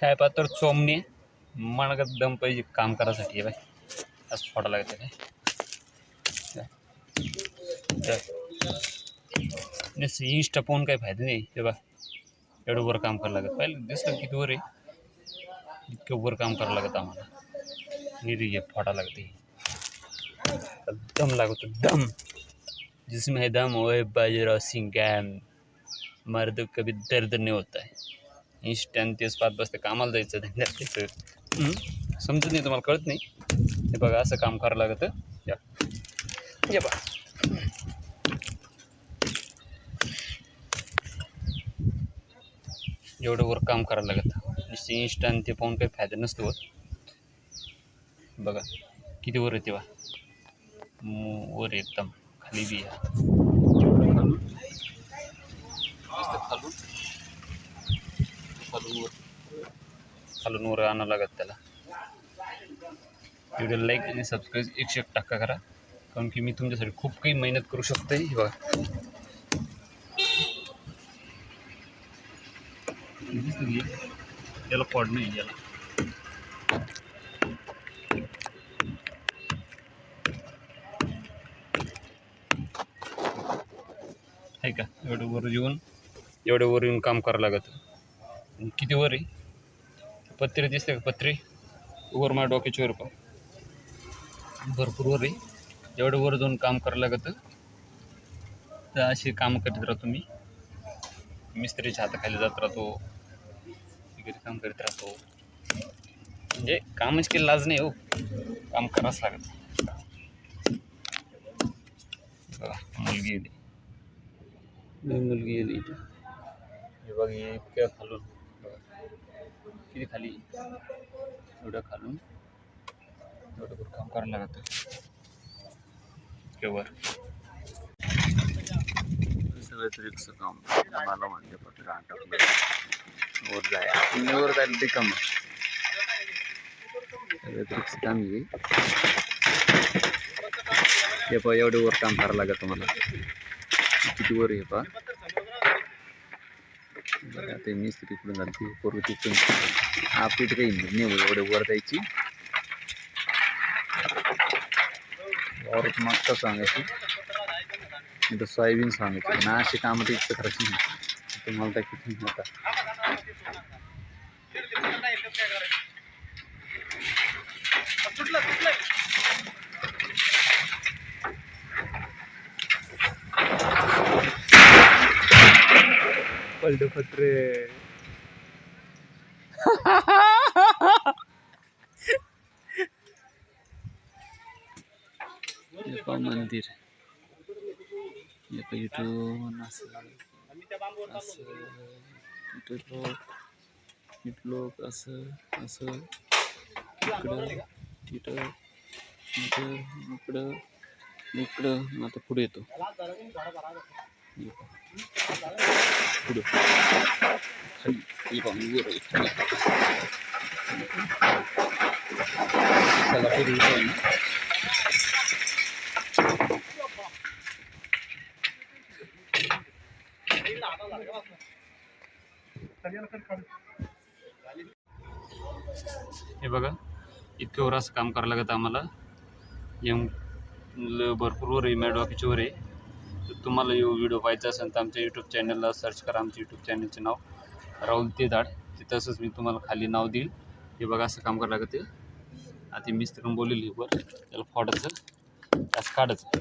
काय पात्र चोमणे मनागत दम पाहिजे काम करायसाठी हे बाय असं फोडा लागत काय? इंस्टा पाहून काही फ़ायदा नाही. हे बा एवढं वर काम करावं लागत. पाहिलं दिसलं किती वर आहे? इतकं वर काम करावं लागत आम्हाला. निरी हे फोडा लागते. दम लागतो. दम. जिसमें दम वो बाजीराव सिंह गॅम मर्द कभी दर्द नहीं होता है. इन्स्टंट तेच पाच बसते कामाला जायचं धंद्यात त्याचं. समजत नाही तुम्हाला कळत नाही. हे बघा असं काम करावं लागतं. या. या बघा एवढं वर काम करावं लागतं. नुसतं इन्स्टंट ते पाहून काही फायदा नसतो होत. बघा किती वर येते बा. वर एकदम खाली बी खालून. खालून. खालून वर खालून वर आणावं लागत त्याला. व्हिडिओ लाईक आणि सबस्क्राईब एकशे एक टक्का करा. कारण की मी तुमच्यासाठी खूप काही मेहनत करू शकतो हे बघा. याला पॉड नाही याला. आहे का? एवढं वर येऊन एवढं वर येऊन काम करावं लागत. किती वर आहे? पत्रे दिसते का पत्रे? वर माझ्या डोक्याची वर पण भरपूर वर आहे. एवढं वर जाऊन काम करावं लागतं. तर असे काम करीत राहतो मी मिस्त्रीच्या हाताखाली जात राहतो. वगैरे काम करीत राहतो. म्हणजे कामच केलं लाज नाही हो. काम करावंच लागत मुलगी येते मी मुलगी येते इथं. हे बघ हे इतक्या खालून. किती खाली? एवढं खालून? एवढं भर काम करावं लागतं. केवर व्यतिरिक्त सगळं काम? मला म्हणजे पत्र आटपलं वर जाय. आपण वर जायला ते काम. व्यतिरिक्त काम आहे? हे पहा एवढं वर काम करावं लागत तुम्हाला. किती वर हे पहा? आता ते मिस्त्री इकडून घालते करू तिकडून आपली तर काही नाही एवढे वर जायची. वावरात मागता सांगायची. तर सोयाबीन सांगायची ना अशी कामं तर इतकं करायची नाही. तुम्हाला तर किती आता. पलटू पत्रे हे पहा मंदिर हे पहा इथून असं असं इथं लोक इथं लोक असं असं इकडं तिथं इथं इकडं इकडं आता पुढे येतो हे पहा. हे पुढे हे बघा इतकं वर असं काम करावं लागत आम्हाला. एम भरपूर वर आहे मॅडवाकीच्या वर आहे. तुम्हाला यो व्हिडिओ पाहायचा असेल तर आमच्या यूट्यूब चॅनलला सर्च करा. आमच्या यूट्यूब चॅनलचे नाव राहुल ते झाड ते तसंच मी तुम्हाला खाली नाव देईल. हे बघा असं काम करावं लागते आता मिस्त्रीनं बोललेली वर. त्याला फोडायचं. असं काढायचं.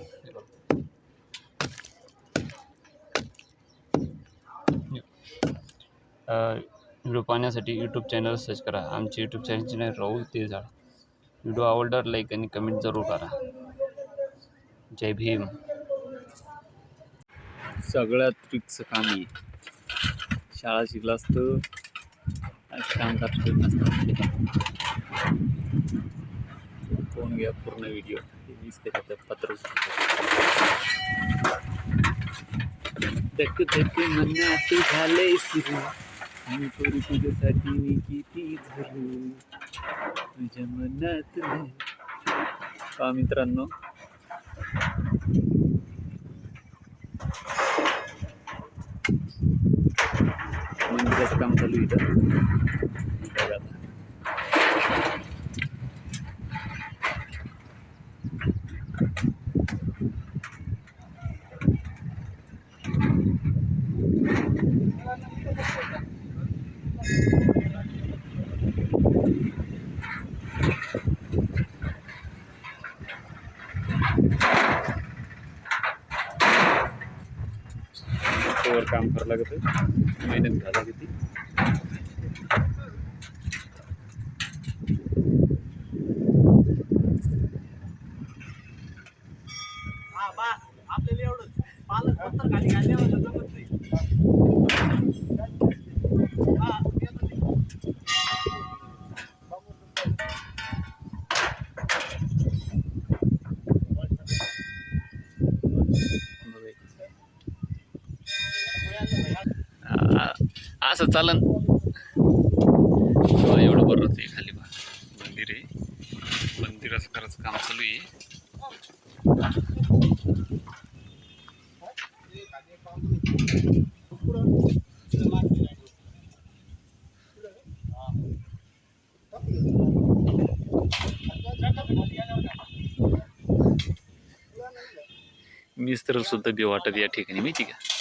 व्हिडिओ पाहण्यासाठी यूट्यूब चॅनल सर्च करा. आमचे यूट्यूब चॅनलचे नाव राहुल ते झाड व्हिडिओ आवडला लाईक आणि कमेंट जरूर करा. जय भीम. सगळ्यात ट्रिकचं काम. आहे शाळा शिकला असतं. काम करतो नसतं कोण घ्या पूर्ण व्हिडिओ वीस त्याच्यात पत्र धक धक मनात झाले सुरू. आणि पोरी तुझ्यासाठी मी किती झरू तुझ्या मनात का मित्रांनो. मंदिराचं काम चालू काम करावं लागतं मेहनत घ्यायला किती हा बस आपल्याला एवढंच पालक पत्तर खाली घालण्यावर जमत नाही हा येतं ते. आ- असं चालन. हो, एवढं बरं आहे खाली बा मंदिर आहे. मंदिराचं करायचं काम चालू आहे. मिस्त्र सुद्धा बी वाटत या ठिकाणी माहिती का?